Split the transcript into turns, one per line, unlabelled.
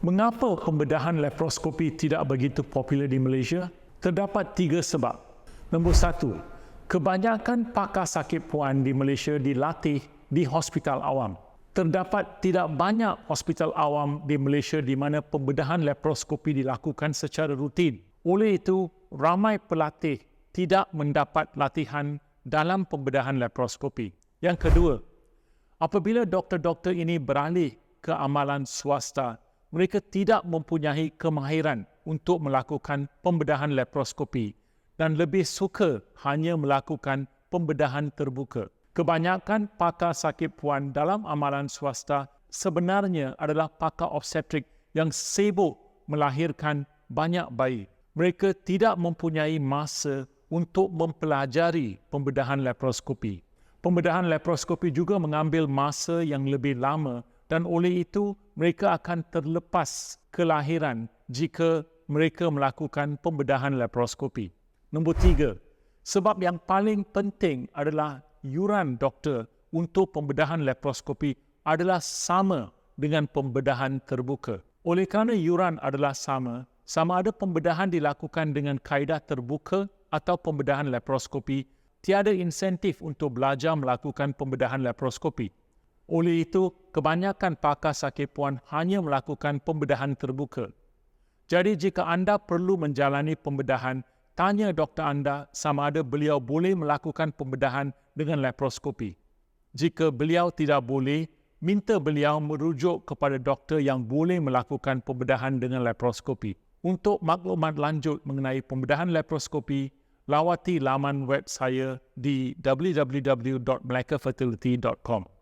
Mengapa pembedahan laparoskopi tidak begitu popular di Malaysia? Terdapat tiga sebab. Nombor satu, kebanyakan pakar sakit puan di Malaysia dilatih di hospital awam. Terdapat tidak banyak hospital awam di Malaysia di mana pembedahan laparoskopi dilakukan secara rutin. Oleh itu, ramai pelatih tidak mendapat latihan dalam pembedahan laparoskopi. Yang kedua, apabila doktor-doktor ini beralih ke amalan swasta, mereka tidak mempunyai kemahiran untuk melakukan pembedahan laparoskopi dan lebih suka hanya melakukan pembedahan terbuka. Kebanyakan pakar sakit puan dalam amalan swasta sebenarnya adalah pakar obstetrik yang sibuk melahirkan banyak bayi. Mereka tidak mempunyai masa untuk mempelajari pembedahan laparoskopi. Pembedahan laparoskopi juga mengambil masa yang lebih lama dan oleh itu mereka akan terlepas kelahiran jika mereka melakukan pembedahan laparoskopi. Nombor tiga, sebab yang paling penting adalah yuran doktor untuk pembedahan laparoskopi adalah sama dengan pembedahan terbuka. Oleh kerana yuran adalah sama, sama ada pembedahan dilakukan dengan kaedah terbuka atau pembedahan laparoskopi, tiada insentif untuk belajar melakukan pembedahan laparoskopi. Oleh itu, kebanyakan pakar sakit puan hanya melakukan pembedahan terbuka. Jadi jika anda perlu menjalani pembedahan, tanya doktor anda sama ada beliau boleh melakukan pembedahan dengan laparoskopi. Jika beliau tidak boleh, minta beliau merujuk kepada doktor yang boleh melakukan pembedahan dengan laparoskopi. Untuk maklumat lanjut mengenai pembedahan laparoskopi, lawati laman web saya di www.melakafertility.com.